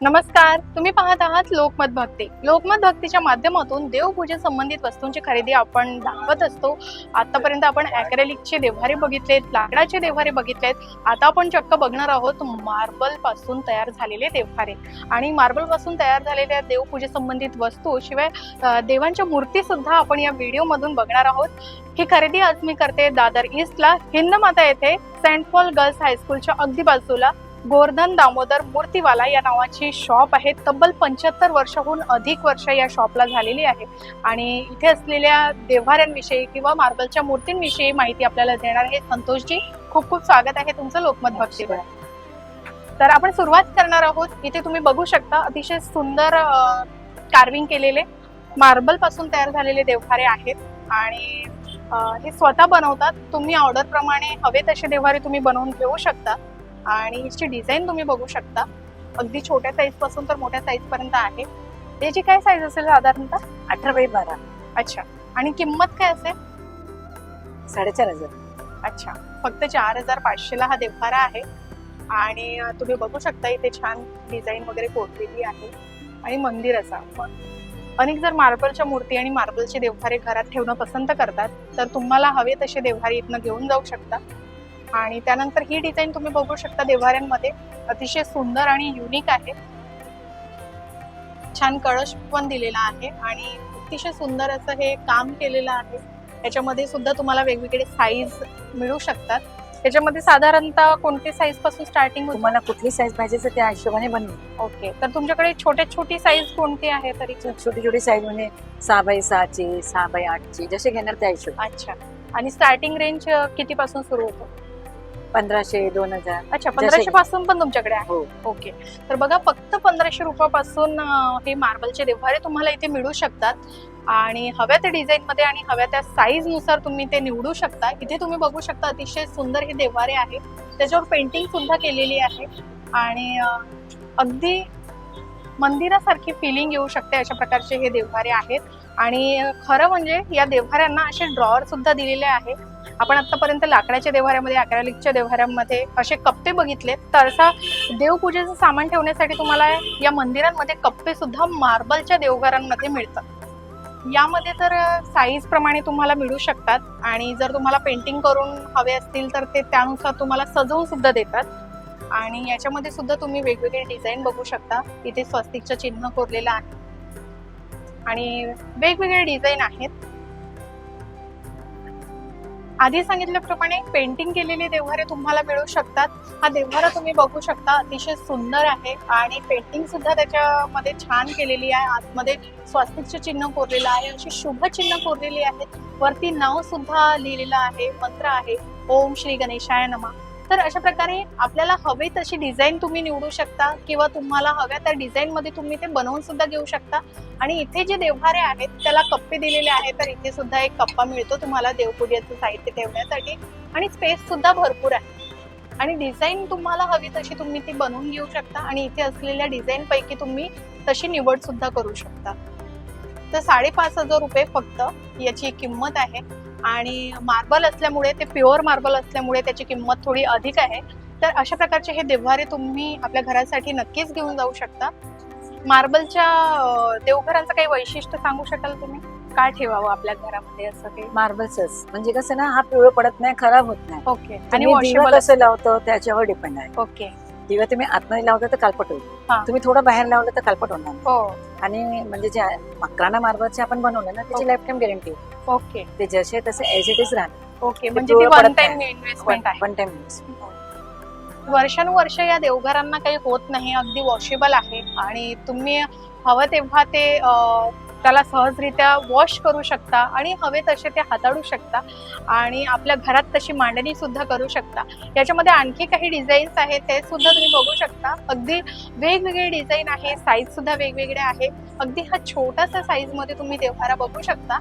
नमस्कार तुम्ही पाहत आहात लोकमत भक्ती. लोकमत भक्तीच्या माध्यमातून देवपूजे संबंधित वस्तूंची खरेदी आपण दाखवत असतो. आतापर्यंत आपण अॅक्रेलिकचे देव्हारे बघितलेत लाकडाचे देव्हारे बघितलेत. आता आपण चक्क बघणार आहोत मार्बलपासून तयार झालेले देव्हारे. आणि मार्बलपासून तयार झालेल्या देवपूजे संबंधित वस्तू शिवाय देवांच्या मूर्ती सुद्धा आपण या व्हिडिओ मधून बघणार आहोत. ही खरेदी आज मी करते दादर ईस्टला हिंद माता येथे सेंट पॉल गर्ल्स हायस्कूलच्या अगदी बाजूला. गोवर्धन दामोदर मूर्तीवाला या नावाची शॉप आहे. तब्बल पंच्याहत्तर वर्षाहून अधिक वर्ष या शॉपला झालेली आहे. आणि इथे असलेल्या देव्हाऱ्यांविषयी किंवा मार्बलच्या मूर्तींविषयी माहिती आपल्याला देणार आहे संतोषजी. खूप खूप स्वागत आहे तुमचं लोकमत भक्तीवर तर आपण सुरुवात करणार आहोत. इथे तुम्ही बघू शकता अतिशय सुंदर कार्विंग केलेले. मार्बलपासून तयार झालेले देवखारे आहेत. आणि हे स्वतः बनवतात. तुम्ही ऑर्डर प्रमाणे हवे तसे देवारे तुम्ही बनवून घेऊ शकता. आणि याची डिझाईन तुम्ही बघू शकता. अगदी छोट्या साईजपासून तर मोठ्या साईज पर्यंत आहे. त्याची काय साईज असेल साधारणतः? अठरा बाय बारा. अच्छा. आणि किंमत काय असेल? साडेचार हजार. अच्छा. फक्त चार हजार पाचशेला हा देव्हारा आहे. आणि तुम्ही बघू शकता इथे छान डिझाईन वगैरे कोरलेली आहे. आणि मंदिर असा. अनेक जर मार्बलच्या मूर्ती आणि मार्बलचे देव्हारे घरात ठेवणं पसंत करतात तर तुम्हाला हवे तसे देव्हारे इथनं घेऊन जाऊ शकता. आणि त्यानंतर ही डिझाईन तुम्ही बघू शकता देव्हाऱ्यांमध्ये. अतिशय सुंदर आणि युनिक आहे. छान कळश पण दिलेला आहे आणि अतिशय सुंदर असं हे काम केलेलं आहे. याच्यामध्ये सुद्धा तुम्हाला वेगवेगळे साईज मिळू शकतात. त्याच्यामध्ये साधारणतः कोणती साईजपासून स्टार्टिंग तुम्हाला कुठली साईज पाहिजे त्या हिशोबाने बनवू. ओके तर तुमच्याकडे छोट्यात छोटी साईज कोणती आहे तरी? छोटी छोटी साईज म्हणजे सहा बाय सहाची सहा बाय आठची जसे घेणार त्या हिशोब अच्छा. आणि स्टार्टिंग रेंज किती पासून सुरू होतो? पंधराशे दोन हजार. अच्छा पंधराशे पासून पण तुमच्याकडे आहे? हो. ओके. तर बघा फक्त पंधराशे रुपयापासून अं, हे मार्बलचे देव्हारे तुम्हाला इथे मिळू शकतात. आणि हव्या त्या डिझाईन मध्ये आणि हव्या त्या साईजनुसार तुम्ही ते निवडू शकता. इथे तुम्ही बघू शकता अतिशय सुंदर हे देव्हारे आहे. त्याच्यावर पेंटिंग सुद्धा केलेली आहे. आणि अं, अगदी मंदिरासारखी फिलिंग येऊ शकते अशा प्रकारचे हे देवघारे आहेत. आणि खरं म्हणजे या देवघाऱ्यांना असे ड्रॉवर सुद्धा दिलेले आहे. आपण आतापर्यंत लाकडाच्या देव्हाऱ्यामध्ये अक्रॅलिकच्या देव्हाऱ्यामध्ये असे कप्पे बघितले. तर असा देवपूजेचं सामान ठेवण्यासाठी तुम्हाला या मंदिरांमध्ये कप्पे सुद्धा मार्बलच्या देवघरांमध्ये मिळतात. यामध्ये तर साईज प्रमाणे तुम्हाला मिळू शकतात. आणि जर तुम्हाला पेंटिंग करून हवे असतील तर ते त्यानुसार तुम्हाला सजवून सुद्धा देतात. आणि याच्यामध्ये सुद्धा तुम्ही वेगवेगळे डिझाईन बघू शकता. इथे स्वस्तिकचं चिन्ह कोरलेलं आहे. आणि वेगवेगळे डिझाईन आहेत. आधी सांगितल्याप्रमाणे पेंटिंग केलेले देव्हारे तुम्हाला मिळू शकतात. हा देव्हारा तुम्ही बघू शकता. अतिशय सुंदर आहे आणि पेंटिंग सुद्धा त्याच्यामध्ये छान केलेली आहे. आतमध्ये स्वास्तिकचं चिन्ह कोरलेलं आहे. अशी शुभ चिन्ह कोरलेली आहेत. वरती नाव सुद्धा लिहिलेलं आहे. मंत्र आहे. ओम श्री गणेशाय नमा. तर अशा प्रकारे आपल्याला हवे तशी डिझाईन तुम्ही निवडू शकता किंवा तुम्हाला हव्या त्या डिझाईन मध्ये तुम्ही ते बनवून सुद्धा घेऊ शकता. आणि इथे जे देव्हारे आहेत त्याला कप्पे दिलेले आहेत तर इथे सुद्धा एक कप्पा मिळतो तुम्हाला देवपूजेचं साहित्य ठेवण्यासाठी. आणि स्पेस सुद्धा भरपूर आहे. आणि डिझाईन तुम्हाला हवी तशी तुम्ही ती बनवून घेऊ शकता. आणि इथे असलेल्या डिझाईन पैकी तुम्ही तशी निवड सुद्धा करू शकता. तर साडेपाच हजार रुपये फक्त याची किंमत आहे. आणि मार्बल असल्यामुळे ते प्युअर मार्बल असल्यामुळे त्याची किंमत थोडी अधिक आहे. तर अशा प्रकारचे हे देव्हारे तुम्ही आपल्या घरासाठी नक्कीच घेऊन जाऊ शकता. मार्बलच्या देवघरांचं काही वैशिष्ट्य सांगू शकाल तुम्ही? काय ठेवावं आपल्या घरामध्ये असं काही? मार्बल्सच. म्हणजे कसं ना हा पिवळ पडत नाही खराब होत नाही. ओके. आणि वॉशेबल कसं लावतो त्याच्यावर डिपेंड आहे. ओके. दिवा तुम्ही आतमध्ये लावता तर कालपट. होईल तुम्ही थोडं बाहेर लावलं तर कालपट होणार नाही. हो आणि म्हणजे जे मकराना मार्बलचे आपण बनवलं ना त्याची. लाईफ टाईम गॅरंटी ओके ते जसे तसे एज इट इज राहणार ओके म्हणजे वन टाइम नाही. इन्व्हेस्टमेंट वन टाइम वर्षानुवर्ष या देवघरांना काही होत नाही अगदी वॉशेबल आहे आणि तुम्ही हवं तेव्हा ते त्याला सहजरित्या वॉश करू शकता आणि हवे तसे ते हाताळू शकता आणि आपल्या घरात तशी मांडणी सुद्धा करू शकता. याच्यामध्ये आणखी काही डिझाईन्स आहेत ते सुद्धा तुम्ही बघू शकता. अगदी वेगवेगळे डिझाईन आहे साईज सुद्धा वेगवेगळे आहे. अगदी हा छोटासा साईजमध्ये तुम्ही देवहारा बघू शकता.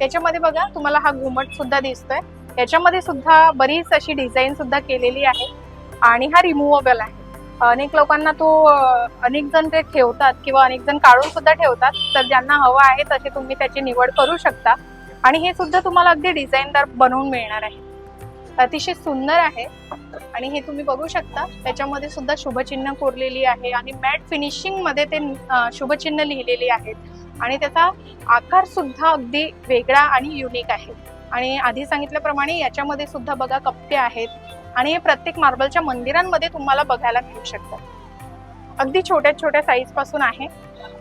याच्यामध्ये बघा तुम्हाला हा घुमट सुद्धा दिसतोय. याच्यामध्ये सुद्धा बरीच अशी डिझाईन सुद्धा केलेली आहे. आणि हा रिमुव्हेबल आहे. अनेक लोकांना तो अनेक जण ते ठेवतात किंवा अनेक जण काढून सुद्धा ठेवतात. तर ज्यांना हवं आहे तसे तुम्ही त्याची निवड करू शकता. आणि हे सुद्धा तुम्हाला अगदी डिझाईनदार बनवून मिळणार आहे. अतिशय सुंदर आहे. आणि हे तुम्ही बघू शकता. त्याच्यामध्ये सुद्धा शुभचिन्ह कोरलेली आहे आणि मॅट फिनिशिंगमध्ये ते शुभचिन्ह लिहिलेली आहेत. आणि त्याचा आकार सुद्धा अगदी वेगळा आणि युनिक आहे. आणि आधी सांगितल्याप्रमाणे याच्यामध्ये सुद्धा बघा कप्पे आहेत. आणि हे प्रत्येक मार्बलच्या मंदिरांमध्ये तुम्हाला बघायला मिळू शकतात. अगदी छोट्या छोट्या साईजपासून आहे.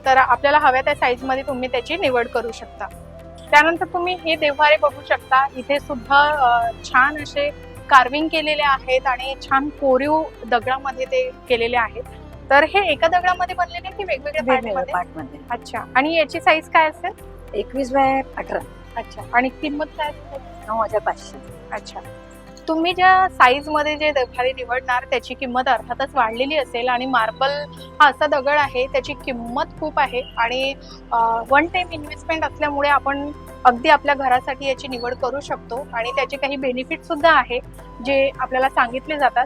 तर आपल्याला हव्या त्या साईजमध्ये तुम्ही त्याची निवड करू शकता. त्यानंतर तुम्ही हे देव्हारे बघू शकता. इथे सुद्धा छान असे कार्विंग केलेले आहेत आणि छान कोरीव दगडामध्ये ते केलेले आहेत. तर हे एका दगडामध्ये बनलेले की वेगवेगळ्या पार्टमध्ये. अच्छा. आणि याची साईज काय असेल? एकवीस बाय अठरा अच्छा. आणि किंमत काय नऊ हजार पाचशे. अच्छा. तुम्ही ज्या साईजमध्ये जे देवहारी निवडणार त्याची किंमत अर्थातच वाढलेली असेल आणि मार्बल हा असा दगड आहे त्याची किंमत खूप आहे आणि वन टाइम इन्व्हेस्टमेंट असल्यामुळे आपण अगदी आपल्या घरासाठी याची निवड करू शकतो आणि त्याचे काही बेनिफिट सुद्धा आहे जे आपल्याला सांगितले जातात.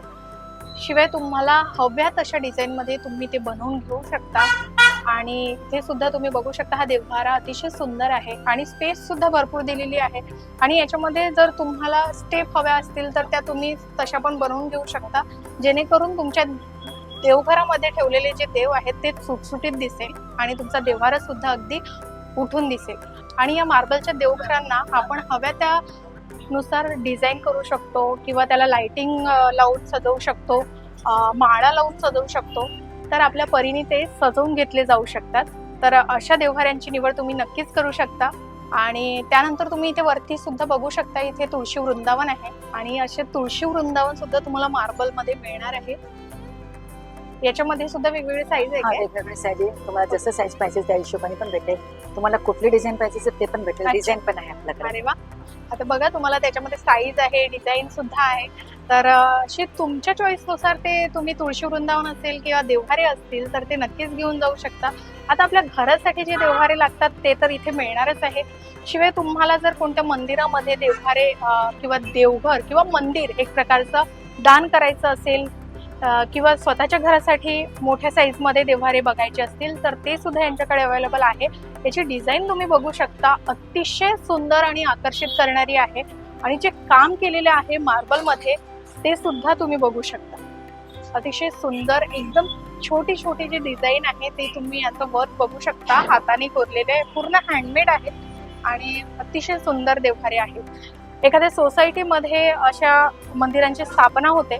शिवाय तुम्हाला हव्या तशा डिझाईन मध्ये तुम्ही ते बनवून घेऊ शकता. आणि ते सुद्धा तुम्ही बघू शकता हा देवहारा अतिशय सुंदर आहे आणि स्पेस सुद्धा भरपूर दिलेली आहे. आणि याच्यामध्ये जर तुम्हाला स्टेप हव्या असतील तर त्या तुम्ही तशा पण बनवून घेऊ शकता. जेणेकरून तुमच्या देवघरामध्ये ठेवलेले जे देव आहेत ते सुटसुटीत दिसेल आणि तुमचा देवहारा सुद्धा अगदी उठून दिसेल. आणि या मार्बलच्या देवघरांना आपण हव्या त्या नुसार डिझाईन करू शकतो किंवा त्याला लाइटिंग लावून सजवू शकतो माळा लावून सजवू शकतो. तर आपल्या परीने ते सजवून घेतले जाऊ शकतात. तर अशा देवघरांची निवड तुम्ही नक्कीच करू शकता. आणि त्यानंतर तुम्ही इथे वरती सुद्धा बघू शकता इथे तुळशी वृंदावन आहे. आणि असे तुळशी वृंदावन सुद्धा तुम्हाला मार्बलमध्ये मिळणार आहे. याच्यामध्ये सुद्धा वेगवेगळे साईज आहे वेगवेगळे साईज तुम्हाला जसं साईज पाहिजे त्या हिशोबाने पण भेटेल. तुम्हाला कुठली डिझाइन पाहिजे असेल ते पण भेटेल. डिझाईन पण आहे आपल्याकडे. अरे वा. आता बघा तुम्हाला त्याच्यामध्ये साईज आहे डिझाईन सुद्धा आहे. तर अं, अशी तुमच्या चॉईसनुसार ते तुम्ही तुळशी वृंदावन असेल किंवा देवहारे असतील तर ते नक्कीच घेऊन जाऊ शकता. आता आपल्या घरासाठी जे देवहारे लागतात ते तर इथे मिळणारच आहे. शिवाय तुम्हाला जर कोणत्या मंदिरामध्ये देवहारे किंवा देवघर किंवा मंदिर एक प्रकारचं दान करायचं असेल किंवा स्वतःच्या घरासाठी मोठ्या साईजमध्ये देव्हारे देवहारे बघायचे असतील तर ते सुद्धा यांच्याकडे अवेलेबल आहे. याची डिझाईन तुम्ही बघू शकता. अतिशय सुंदर आणि आकर्षित करणारी आहे. आणि जे काम केलेले आहे मार्बलमध्ये ते सुद्धा तुम्ही बघू शकता. अतिशय सुंदर एकदम छोटी छोटी जी डिझाईन आहे ते तुम्ही याचं वर्क बघू शकता. हाताने कोरलेले पूर्ण हँडमेड आहेत आणि अतिशय सुंदर देवखारे आहेत एखाद्या सोसायटीमध्ये अशा मंदिरांची स्थापना होते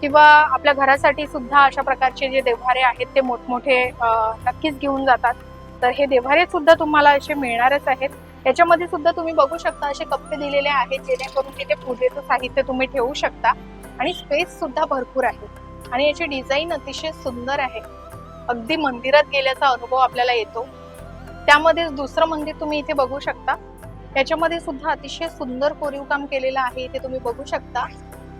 किंवा आपल्या घरासाठी सुद्धा अशा प्रकारचे जे देव्हारे आहेत ते मोठमोठे नक्कीच घेऊन जातात. तर हे देव्हारे सुद्धा तुम्हाला असे मिळणारच आहेत. याच्यामध्ये सुद्धा तुम्ही बघू शकता असे कप्पे दिलेले आहेत जेणेकरून तिथे पूजेचं साहित्य तुम्ही ठेवू शकता. आणि स्पेस सुद्धा भरपूर आहे. आणि याची डिझाईन अतिशय सुंदर आहे. अगदी मंदिरात गेल्याचा अनुभव आपल्याला येतो. त्यामध्ये दुसरं मंदिर तुम्ही इथे बघू शकता. याच्यामध्ये सुद्धा अतिशय सुंदर कोरीव काम केलेलं आहे. इथे तुम्ही बघू शकता.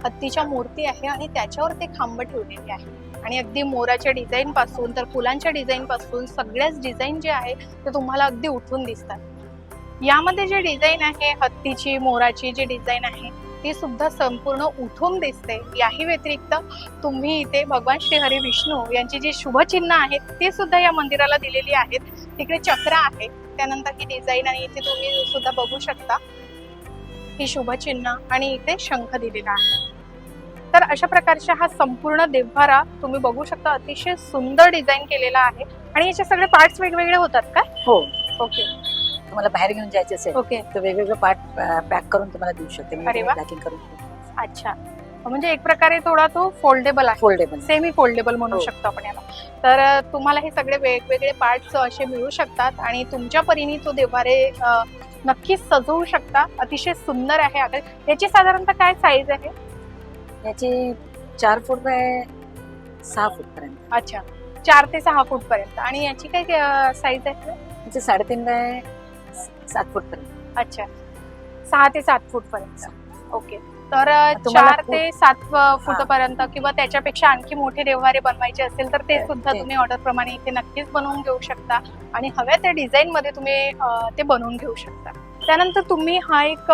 हत्तीच्या मूर्ती आहे आणि त्याच्यावर ते खांब ठेवलेले आहे. आणि अगदी मोराच्या डिझाईन पासून तर फुलांच्या डिझाईन पासून सगळ्याच डिझाईन जे आहे ते तुम्हाला अगदी उठून दिसतात. यामध्ये जे डिझाईन आहे हत्तीची मोराची जी डिझाईन आहे ती सुद्धा संपूर्ण उठून दिसते. याही व्यतिरिक्त तुम्ही इथे भगवान श्री हरी विष्णू यांची जी शुभचिन्ह आहेत ते सुद्धा या मंदिराला दिलेली आहेत. तिकडे चक्र आहे. त्यानंतर ही डिझाईन आणि इथे तुम्ही सुद्धा बघू शकता. ही शुभचिन्ह आणि इथे शंख दिलेला आहे. तर अशा प्रकारचा हा संपूर्ण देव्हारा तुम्ही बघू शकता. अतिशय सुंदर डिझाईन केलेला आहे. आणि याचे सगळे पार्ट्स वेगवेगळे होतात का? हो. ओके तुम्हाला बाहेर घेऊन जायचे असेल ओके. तर वेगवेगळे पार्ट पॅक करून तुम्हाला देऊ शकते. अरे वा. पॅकिंग करून अच्छा. म्हणजे एक प्रकारे थोडा तो फोल्डेबल आहे. फोल्डेबल सेमी फोल्डेबल म्हणू हो. शकतो आपण याला. तर अ, तुम्हाला हे सगळे वेगवेगळे पार्ट्स असे मिळू शकतात आणि तुमच्या परीने तो देवारे अ, नक्कीच सजवू शकता. अतिशय सुंदर आहे याची साधारणतः काय साईज आहे? याची चार फूट बाय सहा फूट पर्यंत. अच्छा. चार ते सहा फूट पर्यंत. आणि याची काय साईज आहे? याची साडेतीन बाय सात फूट पर्यंत. अच्छा. सहा ते सात फूट पर्यंत. ओके. तर चार ते सात फूट पर्यंत किंवा त्याच्यापेक्षा आणखी मोठे देवहारे बनवायचे असेल तर ते सुद्धा. तुम्ही ऑर्डर प्रमाणे इथे नक्कीच बनवून घेऊ शकता आणि हव्या त्या डिझाईन मध्ये तुम्ही ते बनवून घेऊ शकता. त्यानंतर तुम्ही हा एक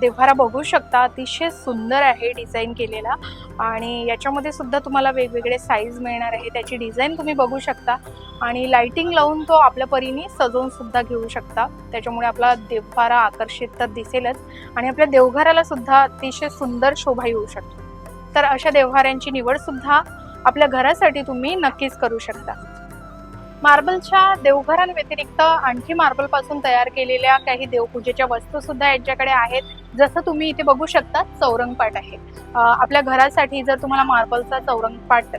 देव्हारा बघू शकता. अतिशय सुंदर आहे डिझाईन केलेला. आणि याच्यामध्ये सुद्धा तुम्हाला वेगवेगळे साईज मिळणार आहे. त्याची डिझाईन तुम्ही बघू शकता. आणि लाइटिंग लावून तो आपल्या परीने सजवून सुद्धा घेऊ शकता. त्याच्यामुळे आपला देव्हारा आकर्षित तर दिसेलच. आणि आपल्या देवघराला सुद्धा अतिशय सुंदर शोभा येऊ शकतो. तर अशा देव्हाऱ्यांची निवड सुद्धा आपल्या घरासाठी तुम्ही नक्कीच करू शकता. मार्बलच्या देवघरांव्यतिरिक्त आणखी मार्बलपासून तयार केलेल्या काही देवपूजेच्या वस्तू सुद्धा यांच्याकडे आहेत. जसं तुम्ही इथे बघू शकता चौरंगपाट आहे. आपल्या घरासाठी जर तुम्हाला मार्बलचा चौरंगपाट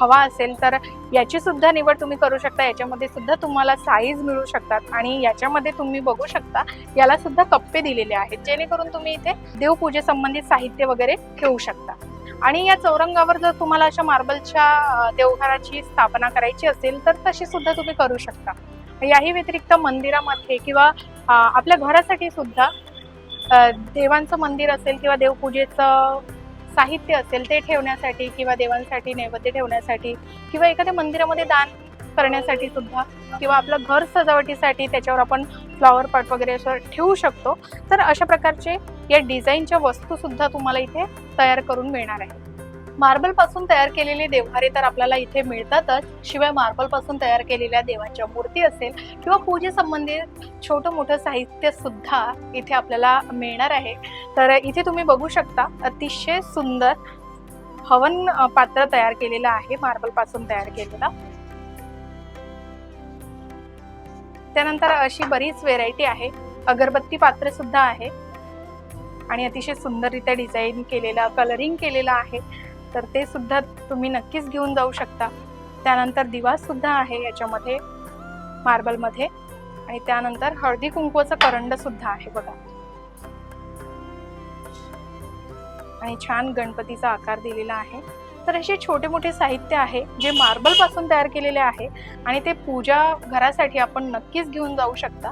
हवा असेल तर याची सुद्धा निवड तुम्ही करू शकता. याच्यामध्ये सुद्धा तुम्हाला साईज मिळू शकतात आणि याच्यामध्ये तुम्ही बघू शकता याला सुद्धा कप्पे दिलेले आहेत. जेणेकरून तुम्ही इथे देवपूजेसंबंधित साहित्य वगैरे ठेवू शकता. आणि या चौरंगावर जर तुम्हाला अशा मार्बलच्या देवघराची स्थापना करायची असेल तर तशी सुद्धा तुम्ही करू शकता. याही व्यतिरिक्त मंदिरामध्ये किंवा आपल्या घरासाठी सुद्धा देवांचं मंदिर असेल किंवा देवपूजेचं साहित्य असेल ते ठेवण्यासाठी किंवा देवांसाठी नैवेद्य ठेवण्यासाठी किंवा एखाद्या मंदिरामध्ये दान करण्यासाठी सुद्धा किंवा आपलं घर सजावटीसाठी त्याच्यावर आपण फ्लॉवर पॉट वगैरे असं ठेवू शकतो. तर अशा प्रकारचे या डिझाईनच्या वस्तूसुद्धा तुम्हाला इथे तयार करून मिळणार आहे. मार्बलपासून तयार केलेले देव्हारे तर आपल्याला इथे मिळतातच. शिवाय मार्बलपासून तयार केलेल्या देवांच्या मूर्ती असेल किंवा पूजेसंबंधित छोटं मोठं साहित्य सुद्धा इथे आपल्याला मिळणार आहे. तर इथे तुम्ही बघू शकता अतिशय सुंदर हवन पात्र तयार केलेलं आहे मार्बलपासून तयार केलेला. त्यानंतर अशी बरीच व्हेरायटी आहे. अगरबत्ती पात्र सुद्धा आहे. आणि अतिशय सुंदररित्या डिझाईन केलेला कलरिंग केलेला आहे. तर ते सुद्धा तुम्ही नक्कीच घेऊन जाऊ शकता. त्यानंतर दिवा सुद्धा आहे याच्यामध्ये मार्बलमध्ये. आणि त्यानंतर हळदी कुंकवाचं करंड सुद्धा आहे बघा. आणि छान गणपतीचा आकार दिलेला आहे. तर असे छोटे मोठे साहित्य आहे जे मार्बलपासून तयार केलेले आहे. आणि ते पूजा घरासाठी आपण नक्कीच घेऊन जाऊ शकता.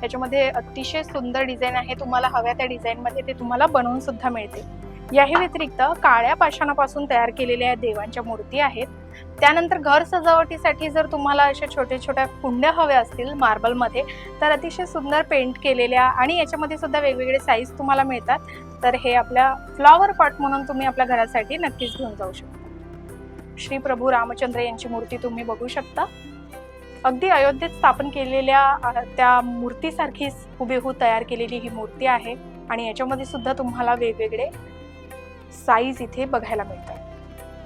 त्याच्यामध्ये अतिशय सुंदर डिझाईन आहे. तुम्हाला हव्या त्या डिझाईनमध्ये ते तुम्हाला बनवून सुद्धा मिळते. याही व्यतिरिक्त काळ्या पाषाणापासून तयार केलेल्या देवांच्या मूर्ती आहेत. त्यानंतर घर सजावटीसाठी जर तुम्हाला अशा छोट्या छोट्या कुंड्या हव्या असतील मार्बलमध्ये तर अतिशय सुंदर पेंट केलेल्या आणि याच्यामध्ये सुद्धा वेगवेगळे साईज तुम्हाला मिळतात. तर हे आपल्या फ्लॉवर पॉट म्हणून तुम्ही आपल्या घरासाठी नक्कीच घेऊन जाऊ शकता. श्री प्रभू रामचंद्र यांची मूर्ती तुम्ही बघू शकता. अगदी अयोध्येत स्थापन केलेल्या त्या मूर्तीसारखीच हुबेहू तयार केलेली ही मूर्ती आहे. आणि याच्यामध्ये सुद्धा तुम्हाला वेगवेगळे साईज इथे बघायला मिळतात.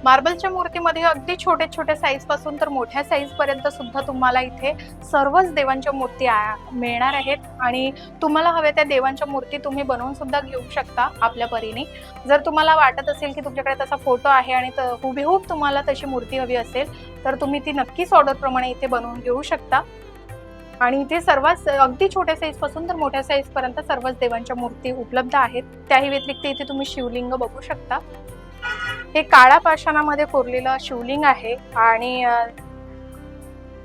मार्बलच्या मूर्तीमध्ये अगदी छोटे छोट्या साईजपासून तर मोठ्या साईज पर्यंत सुद्धा तुम्हाला इथे सर्वच देवांच्या मूर्ती आ- मिळणार आहेत. आणि तुम्हाला हव्या त्या देवांच्या मूर्ती तुम्ही बनवून सुद्धा घेऊ शकता आपल्या परीने. जर तुम्हाला वाटत असेल की तुमच्याकडे तसा फोटो आहे आणि त- हुबेहूब तुम्हाला तशी मूर्ती हवी असेल तर तुम्ही ती नक्कीच ऑर्डरप्रमाणे इथे बनवून घेऊ शकता. आणि इथे सर्वात अगदी छोट्या साईजपासून तर मोठ्या साईज पर्यंत सर्वच देवांच्या मूर्ती उपलब्ध आहेत. त्याही व्यतिरिक्त इथे तुम्ही शिवलिंग बघू शकता. हे काळ्या पाषाणामध्ये कोरलेलं शिवलिंग आहे आणि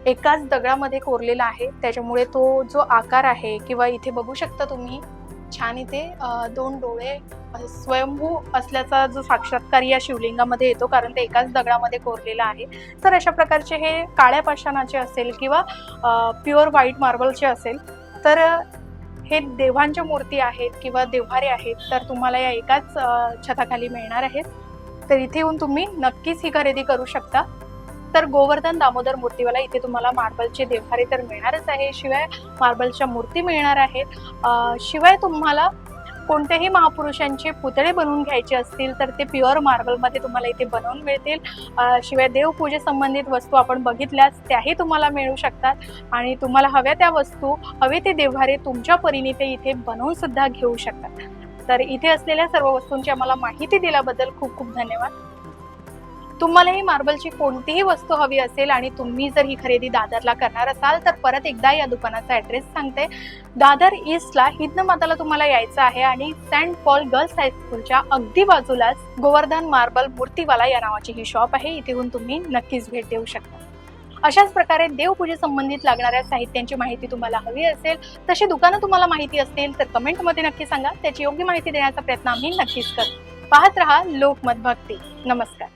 एकाच दगडामध्ये कोरलेला आहे. त्याच्यामुळे तो जो आकार आहे किंवा इथे बघू शकता तुम्ही छान इथे दोन डोळे स्वयंभू असल्याचा जो साक्षात्कार या शिवलिंगामध्ये येतो कारण ते एकाच दगडामध्ये कोरलेलं आहे. तर अशा प्रकारचे हे काळ्या पाषाणाचे असेल किंवा प्युअर व्हाईट मार्बलचे असेल तर हे देवांच्या मूर्ती आहेत किंवा देव्हारे आहेत तर तुम्हाला या एकाच छताखाली मिळणार आहेत. तर इथे येऊन तुम्ही नक्कीच ही खरेदी करू शकता. तर गोवर्धन दामोदर मूर्तीवाला इथे तुम्हाला मार्बलचे देवखारे तर मिळणारच आहे. शिवाय मार्बलच्या मूर्ती मिळणार आहेत. शिवाय तुम्हाला कोणत्याही महापुरुषांचे पुतळे बनवून घ्यायचे असतील तर ते प्युअर मार्बलमध्ये तुम्हाला इथे बनवून मिळतील. शिवाय देवपूजेसंबंधित वस्तू आपण बघितल्यास त्याही तुम्हाला मिळू शकतात. आणि तुम्हाला हव्या त्या वस्तू हवे ते देव्हारे तुमच्या परीने ते इथे बनवून सुद्धा घेऊ शकतात. तर इथे असलेल्या सर्व वस्तूंची आम्हाला माहिती दिल्याबद्दल खूप खूप धन्यवाद. तुम्हालाही मार्बलची कोणतीही वस्तू हवी असेल आणि तुम्ही जर ही खरेदी दादरला करणार असाल तर परत एकदा या दुकानाचा ऍड्रेस सांगते. दादर ईस्टला हिदन माताला तुम्हाला यायचं आहे आणि सेंट पॉल गर्ल्स हायस्कूलच्या अगदी बाजूलाच गोवर्धन मार्बल मूर्तीवाला या नावाची ही शॉप आहे. इथे येऊन तुम्ही नक्कीच भेट देऊ शकता. अशाच प्रकारे देवपूजे संबंधित लागणाऱ्या साहित्यांची माहिती तुम्हाला हवी असेल तशी दुकानं तुम्हाला माहिती असतील तर कमेंटमध्ये नक्की सांगा. त्याची योग्य माहिती देण्याचा प्रयत्न आम्ही नक्कीच करू पाहत रहा लोकमत भक्ती. नमस्कार.